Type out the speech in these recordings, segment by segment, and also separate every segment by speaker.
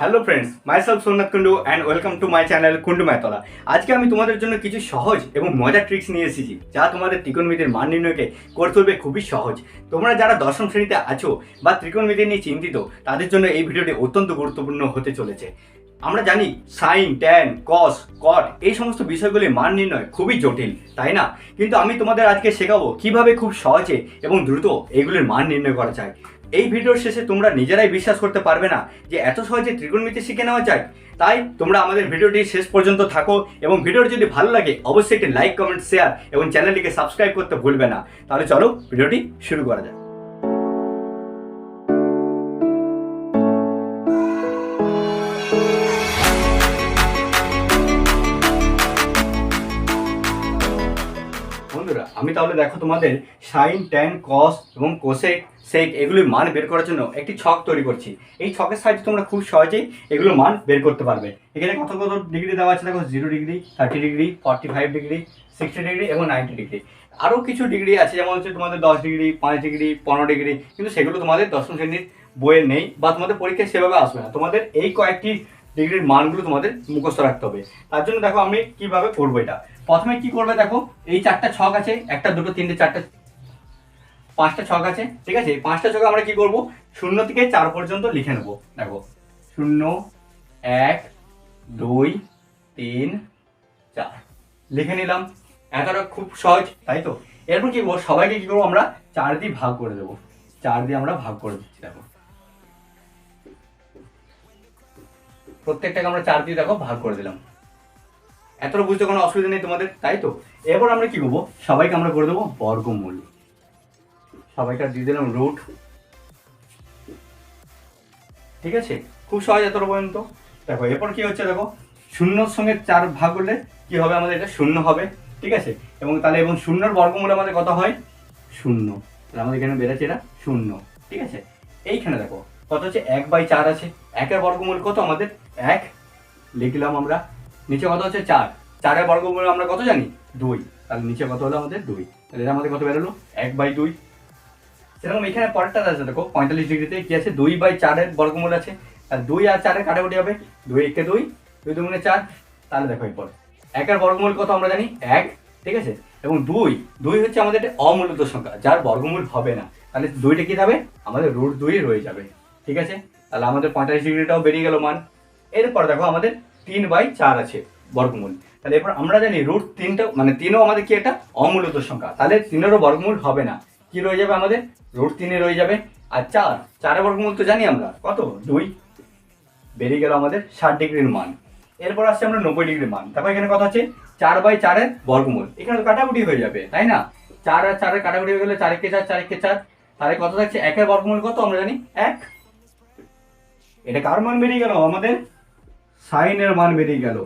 Speaker 1: Hello friends my myself Somnath Kundu and welcome to my channel Kundu Maytala আজকে আমি তোমাদের জন্য কিছু সহজ এবং মজার ট্রিক্স নিয়ে এসেছি, যা তোমাদের ত্রিকোণমিতির মান নির্ণয়কে করে তুলবে খুবই সহজ। তোমরা যারা দশম শ্রেণীতে আছো বা ত্রিকোণমিতি নিয়ে চিন্তিত, তাদের জন্য এই ভিডিওটি অত্যন্ত গুরুত্বপূর্ণ হতে চলেছে। আমরা জানি সাইন ট্যান কস কট এই সমস্ত বিষয়গুলির মান নির্ণয় খুবই জটিল, তাই না? কিন্তু আমি তোমাদের আজকে শেখাবো কীভাবে খুব সহজে এবং দ্রুত এগুলির মান নির্ণয় করা যায়। এই ভিডিওর শেষে তোমরা নিজেরাই বিশ্বাস করতে পারবে না যে এত সহজে ত্রিকোণমিতি শিখে নেওয়া যায়। তাই তোমরা আমাদের ভিডিওটি শেষ পর্যন্ত থাকো এবং ভিডিওটি যদি ভালো লাগে, অবশ্যই একটি লাইক কমেন্ট শেয়ার এবং চ্যানেলটিকে সাবস্ক্রাইব করতে ভুলবে না। তাহলে চলো ভিডিওটি শুরু করা যাক। তাহলে দেখো তোমাদের সাইন ট্যান কস এবং কোসেক সেক এগুলির মান বের করার জন্য একটি ছক তৈরি করছি। এই ছকের সাহায্যে তোমরা খুব সহজেই এগুলোর মান বের করতে পারবে। এখানে কত কত ডিগ্রি দেওয়া আছে দেখো zero degree thirty degree forty five degree sixty degree এবং নাইনটি ডিগ্রি আরও কিছু ডিগ্রি আছে, যেমন হচ্ছে তোমাদের দশ ডিগ্রি পাঁচ ডিগ্রি পনেরো ডিগ্রি কিন্তু সেগুলো তোমাদের দশম শ্রেণির বইয়ে নেই বা তোমাদের পরীক্ষায় সেভাবে আসবে না। তোমাদের এই কয়েকটি ডিগ্রির মানগুলো তোমাদের মুখস্থ রাখতে হবে। তার জন্য দেখো আমি কীভাবে করব এটা। প্রথমে কি করবে দেখো, এই চারটা ছক আছে, একটা, দুটো, তিনটে, চারটে, পাঁচটা ছক আছে, ঠিক আছে? এই পাঁচটা ছকে আমরা কি করব? শূন্য থেকে চার পর্যন্ত লিখে নেব। দেখো, শূন্য, এক, দুই, তিন, চার। লিখে নিলাম। এতটা খুব সহজ, তাই তো? এরপর কি করব? সবাইকে কি করব আমরা? চার দিয়ে ভাগ করে দেবো। চার দিয়ে আমরা ভাগ করে দিচ্ছি, দেখো। প্রত্যেকটাকে আমরা চার দিয়ে, দেখো, ভাগ করে দিলাম। এতটা বুঝতে কোনো অসুবিধা নেই তোমাদের, তাই তো? এরপর আমরা কি করব? সবাইকে আমরা করে দেবো বর্গমূল। সবাইকে দিয়ে দিলাম রুট ঠিক আছে? খুব সহজ এতটা পর্যন্ত। দেখো, এরপর কি হচ্ছে দেখো? শূন্যর সঙ্গে চার ভাগ করলে কি হবে? আমাদের এটা শূন্য হবে। ঠিক আছে? এবং তাহলে এবং শূন্যর বর্গমূল আমাদের কত হয়? শূন্য। তাহলে আমাদের এখানে বেড়েছে এটা শূন্য। ঠিক আছে? এইখানে দেখো, কত হচ্ছে? এক বাই চার আছে। একের বর্গমূল কত আমাদের? এক। লিখলাম আমরা নিচে কত হচ্ছে চার। চারের বর্গমূল আমরা কত জানি? দুই। তাহলে নিচে কত হলো আমাদের? দুই। তাহলে এটা আমাদের কত বেরোলো? এক বাই দুই। সেরকম এখানে পরেরটা আছে, দেখো, পঁয়তাল্লিশ ডিগ্রিতে। কি আছে? দুই বাই চারের বর্গমূল আছে। আর দুই আর চারের কাটাকুটি হবে। দুই একে দুই দুই দুগুণে চার। তাহলে দেখো এরপর। একের বর্গমূল কত আমরা জানি? এক। ঠিক আছে? এবং দুই দুই হচ্ছে আমাদের একটা অমূলত সংখ্যা, যার বর্গমূল হবে না। তাহলে দুইটা কি যাবে? আমাদের রুট দুই রয়ে যাবে। ঠিক আছে? তাহলে আমাদের পঁয়তাল্লিশ ডিগ্রিটাও বেরিয়ে গেল মান। এরপর দেখো আমাদের তিন বাই চার আছে বর্গমূল। তাহলে এরপর আমরা জানি রুট তিনটা মানে তিনও আমাদের কি একটা? অমূলত সংখ্যা। তাহলে তিনেরও বর্গমূল হবে না। কি রয়ে যাবে আমাদের? রুট তিনে রয়ে যাবে। আর চার, চারের বর্গমূল তো জানি আমরা। কত? দুই। বেরিয়ে গেল আমাদের ষাট ডিগ্রির মান। এরপর আসছে আমরা নব্বই ডিগ্রির মান। তারপর এখানে কথা হচ্ছে, চার বাই চারের বর্গমূল। এখানে তো কাটাকুটি হয়ে যাবে, তাই না? চার আর চারের কাটাকুটি হয়ে গেলে চারেকে চার চারেকে চার। তাহলে কত থাকছে? একের বর্গমূল কত? আমরা জানি এক। এটা কার মান বেরিয়ে গেল? আমাদের সাইনের মান বেরিয়ে গেল।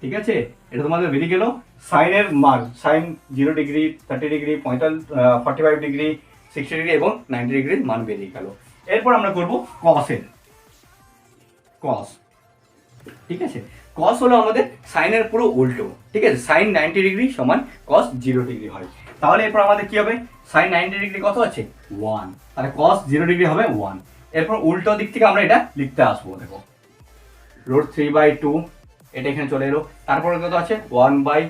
Speaker 1: ঠিক আছে? এটা তোমাদের বেরিয়ে গেল। সাইনের মান, sine zero degree, thirty degree, পঁয়তাল্লিশ forty five degree sixty degree এবং নাইনটি ডিগ্রির মান বেরিয়ে গেল। এরপর আমরা করব কসের কস ঠিক আছে? কস হলো আমাদের সাইনের পুরো উল্টো। ঠিক আছে? সাইন নাইনটি ডিগ্রি সমান কস জিরো ডিগ্রি হয়। তাহলে এরপর আমাদের কি হবে? সাইন নাইনটি ডিগ্রি কত আছে? ওয়ান তাহলে কস জিরো ডিগ্রি হবে ওয়ান এরপর উল্টো দিক থেকে আমরা এটা লিখতে আসব, দেখো। রোড থ্রি বাই টু, এটা এখানে চলে এলো। তারপরে কত আছে? ওয়ান বাই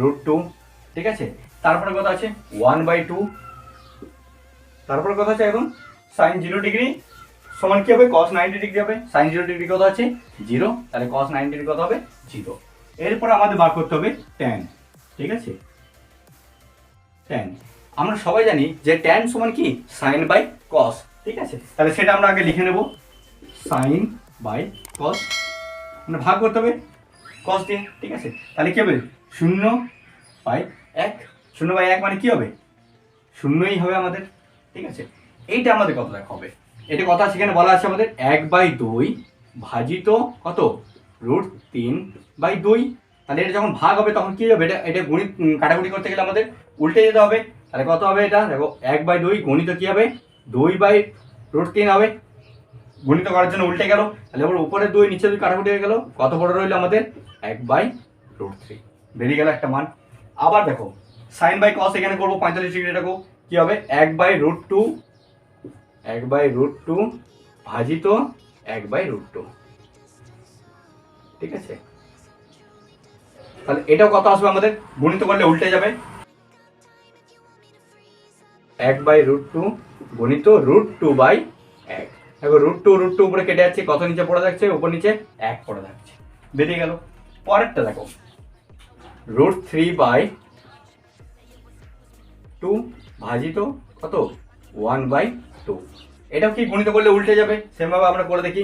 Speaker 1: রুট টু, ঠিক আছে? তারপরে কত আছে? One by two. তারপরে কত আছে এখন? Sine zero degree. সমান কি হবে? কস নাইনটি ডিগ্রি হবে। সাইন জিরো ডিগ্রি কত আছে? জিরো। তাহলে কস নাইনটি ডিগ্রি কত হবে? জিরো। এরপর আমাদের বার করতে হবে ট্যান ঠিক আছে? ট্যান আমরা সবাই জানি যে ট্যান সমান কি? সাইন বাই কস ঠিক আছে? তাহলে সেটা আমরা আগে লিখে নেব। সাইন বাই কস মানে ভাগ করতে হবে কস দিয়ে, ঠিক আছে? তাহলে কী হবে? শূন্য বাই এক। শূন্য বাই এক মানে কী হবে? শূন্যই হবে আমাদের, ঠিক আছে? এইটা আমাদের কত দেখা হবে? এটা কথা সেখানে বলা আছে আমাদের? এক বাই দুই ভাজিত কত? রুট তিন বাই দুই। তাহলে এটা যখন ভাগ হবে, তখন কী হবে এটা এটা গণিত কাটাকুটি করতে গেলে আমাদের উল্টে যেতে হবে। তাহলে কত হবে এটা? দেখো, এক বাই দুই গণিত কী হবে? দুই বাই রুট তিন হবে। গণিত করার জন্য উল্টে গেল। তাহলে এবার উপরে দুই নিচে দুই কাটাকুটি হয়ে গেল। কত বড় রইল আমাদের? এক বাই রুট থ্রি। বেরিয়ে গেল একটা মান। আবার দেখো সাইন বাই কস এখানে করব পঁয়তাল্লিশ ডিগ্রি রাখো কি হবে? এক বাই রুট টু, এক বাই রুট টু ভাজিত এক বাই রুট টু। ঠিক আছে? তাহলে এটাও কত আসবে আমাদের? গুণিত করলে উল্টে যাবে। এক বাই রুট টু গণিত রুট টু বাই এক। দেখো রুট টু রুট টু উপরে কেটে যাচ্ছে, কত নিচে পড়ে যাচ্ছে উপর নিচে এক পড়ে যাচ্ছে বেরিয়ে গেল। পরেরটা দেখো। রুট থ্রি বাই টু ভাজিত কত? ওয়ান বাই টু এটাও কি গণিত করলে উল্টে যাবে? সেমভাবে আমরা করে দেখি।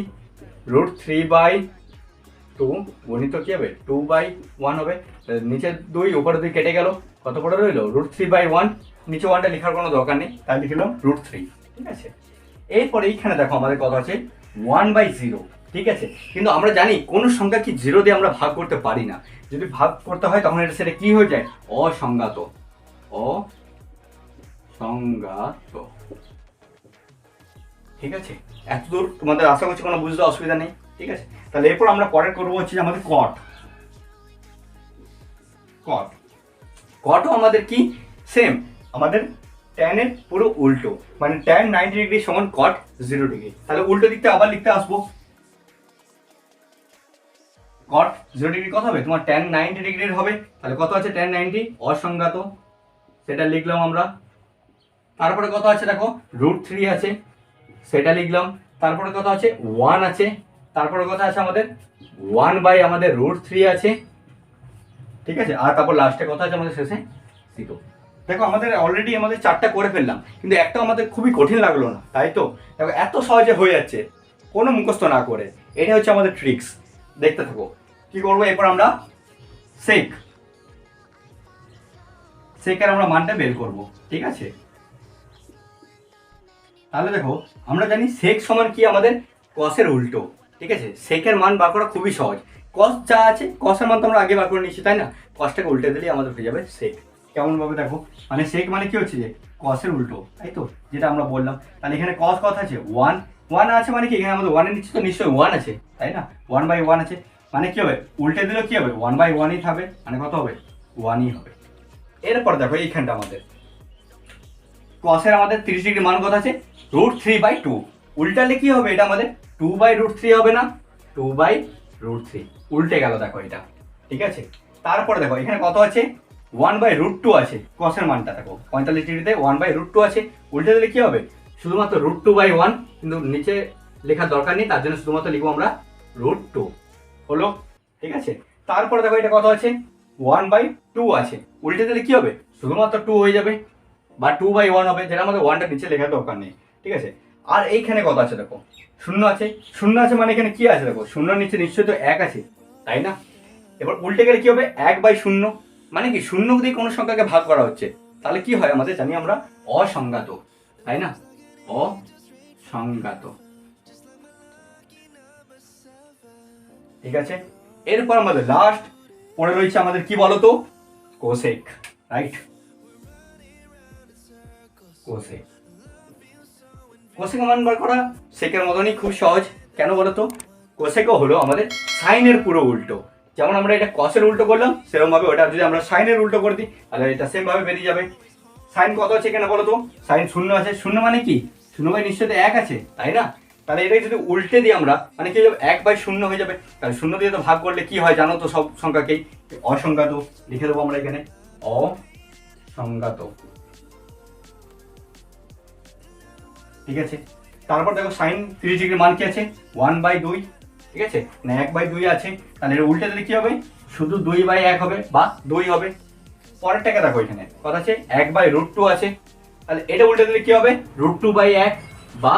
Speaker 1: রুট থ্রি বাই টু গণিত কি হবে? টু বাই ওয়ান হবে। নিচে দুই, উপরে দুই কেটে গেল। কত পড়ে রইল? রুট থ্রি বাই ওয়ান নিচে ওয়ানটা লেখার কোনো দরকার নেই। তাই লিখলাম রুট থ্রি ঠিক আছে? এরপরে এইখানে দেখো আমাদের কত আছে? ওয়ান বাই জিরো ঠিক আছে? কিন্তু আমরা জানি কোন সংখ্যা কি জিরো দিয়ে আমরা ভাগ করতে পারি না। যদি ভাগ করতে হয় তখন এটা সেটা কি হয়ে যায়? অসংজ্ঞাত। অসংজ্ঞাত। ঠিক আছে? এতদূর তোমাদের আশা করছি কোনো বুঝতে অসুবিধা নেই, ঠিক আছে? তাহলে এরপর আমরা পরের করব হচ্ছে আমাদের কট কট কটও আমাদের কি? সেম আমাদের ট্যানের পুরো উল্টো। মানে ট্যান নাইনটি ডিগ্রি সমান কট জিরো ডিগ্রি তাহলে উল্টো দিকটা আবার লিখতে আসব। কট জিরো ডিগ্রি কত হবে? তোমার ট্যান নাইনটি ডিগ্রির হবে। তাহলে কত আছে ট্যান নাইনটি অসংজ্ঞাত। সেটা লিখলাম আমরা। তারপরে কত আছে দেখো? রুট থ্রি আছে। সেটা লিখলাম। তারপরে কত আছে? ওয়ান আছে। তারপরে কথা আছে আমাদের? ওয়ান বাই আমাদের রুট থ্রি আছে। ঠিক আছে? আর তারপর লাস্টে কথা আছে আমাদের শেষে? জিরো দেখো, আমাদের অলরেডি আমাদের চারটা করে ফেললাম, কিন্তু একটা আমাদের খুবই কঠিন লাগল না, তাই তো? দেখো, এত সহজে হয়ে যাচ্ছে, কোনো মুখস্থ না করে। এটা হচ্ছে আমাদের ট্রিক্স দেখতে থাকো, কি করব? এরপর আমরা সেক সেকের আমরা মানটা বের করব, ঠিক আছে? তাহলে দেখো, আমরা জানি সেক সমান কি আমাদের কসের উল্টো, ঠিক আছে? সেকের মান বার করা খুবই সহজ। কস যা আছে কসের মান তো আমরা আগে বার করে নিচ্ছি তাই না? কসটাকে উল্টে দিলেই আমাদের হয়ে যাবে সেক কেমন ভাবে দেখো? মানে সেক মানে কি হচ্ছে যে কসের উল্টো তাই তো যেটা আমরা বললাম। তাহলে এখানে কস কত আছে? ওয়ান ওয়ান আছে মানে কি? এখানে আমাদের ওয়ানের নিচে তো নিশ্চয়ই ওয়ান আছে, তাই না? ওয়ান বাই ওয়ান আছে। মানে কি হবে? উল্টে দিলেও কি হবে? ওয়ান বাই ওয়ানই থাকবে। মানে কত হবে? ওয়ানই হবে। এরপর দেখো এইখানটা আমাদের। কসের আমাদের তিরিশ ডিগ্রি মান কত আছে? রুট থ্রি বাই টু উল্টালে কি হবে এটা আমাদের? টু বাই রুট থ্রি হবে না? টু বাই রুট থ্রি উল্টে গেল দেখো এটা। ঠিক আছে? তারপরে দেখো, এখানে কত আছে? ওয়ান বাই রুট টু আছে কসের মানটা দেখো, পঁয়তাল্লিশ ডিগ্রিতে ওয়ান বাই রুট টু আছে, উল্টে দিলে কি হবে? শুধুমাত্র রুট টু বাই ওয়ান কিন্তু নিচে লেখার দরকার নেই, তার জন্য শুধুমাত্র লিখব আমরা রুট টু হলো? ঠিক আছে? তারপরে দেখো এটা কত আছে? ওয়ান বাই টু আছে। উল্টে দিলে কি হবে? শুধুমাত্র টু হয়ে যাবে, বা টু বাই ওয়ান হবে, যেটা আমাদের ওয়ানটা নিচে লেখার দরকার নেই। ঠিক আছে? আর এইখানে কত আছে দেখো? শূন্য আছে। শূন্য আছে মানে এখানে কি আছে দেখো? শূন্য নিচে নিশ্চয়ই তো এক আছে, তাই না? এবার উল্টে গেলে কি হবে? এক বাই শূন্য। মানে কি, শূন্য দিয়ে কোনো সংখ্যাকে ভাগ করা হচ্ছে, তাহলে কি হয় আমাদের? জানি আমরা অসংজ্ঞাত, তাই না? অসংজ্ঞাত। ঠিক আছে? এরপর আমাদের লাস্ট পড়ে রয়েছে আমাদের কি বলতো? Cosec right cosec. কোসেক মান বার করা, সেকের মতনই খুব সহজ। কেন বলতো? কোসেকও হলো আমাদের সাইনের পুরো উল্টো। যেমন আমরা এটা কসের উল্টো করলাম সেরকম ভাবে ওটা যদি আমরা সাইনের উল্টো করে দিই, তাহলে এটা সেম ভাবে বেরিয়ে যাবে। সাইন কত আছে কেন বলো তো? সাইন শূন্য আছে। শূন্য মানে কি? শূন্য বাই নিশ্চয়ই তো এক আছে, তাই না? তাহলে এটাকে যদি উল্টে দিই আমরা মানে কি যাবে? এক বাই শূন্য হয়ে যাবে। তাহলে শূন্য দিয়ে তো ভাগ করলে কি হয় জানো তো সব সংখ্যাকেই? অসংখ্যাত। লিখে দেবো আমরা এখানে। অসংজ্ঞাত ঠিক আছে? তারপর দেখো সাইন তিরিশ ডিগ্রি মান কি আছে? ওয়ান বাই দুই ঠিক আছে? না এক বাই দুই আছে, তাহলে উল্টে দিলে কি হবে? শুধু দুই বাই এক হবে, বা দুই হবে। পরেরটাকে দেখো এখানে। কথা আছে এক বাই রুট টু আছে। তাহলে এটা উল্টে দিলে কি হবে? রুট টু বাই এক, বা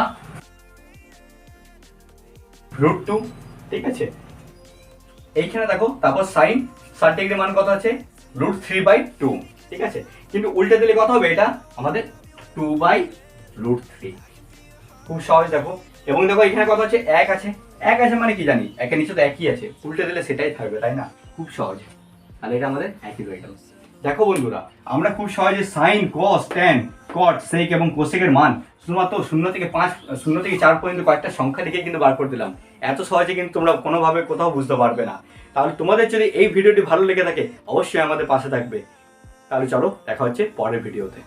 Speaker 1: রুট টু, ঠিক আছে? এইখানে দেখো, তারপর সাইন, ষাট ডিগ্রি মান কত আছে? রুট থ্রি বাই টু, ঠিক আছে? কিন্তু উল্টে দিলে কত হবে এটা? আমাদের টু বাই রুট থ্রি। খুব সহজ দেখো। এবং দেখো এখানে কত আছে? এক আছে। এক আছে মানে কি জানি? একের নিচে তো একই আছে। উল্টে দিলে সেটাই থাকবে, তাই না? খুব সহজ। তাহলে এটা আমাদের একই হয়ে দেখো বন্ধুরা, আমরা খুব সহজে সাইন কস ট্যান কট সেক এবং কোসেকের মান শুধুমাত্র শূন্য থেকে পাঁচ, শূন্য থেকে চার পর্যন্ত কয়েকটা সংখ্যা লিখে কিন্তু বার করে দিলাম। এত সহজে কিন্তু তোমরা কোনোভাবে কোথাও বুঝতে পারবে না। তাহলে তোমাদের যদি এই ভিডিওটি ভালো লেগে থাকে, অবশ্যই আমাদের পাশে থাকবে। তাহলে চলো, দেখা হচ্ছে পরের ভিডিওতে।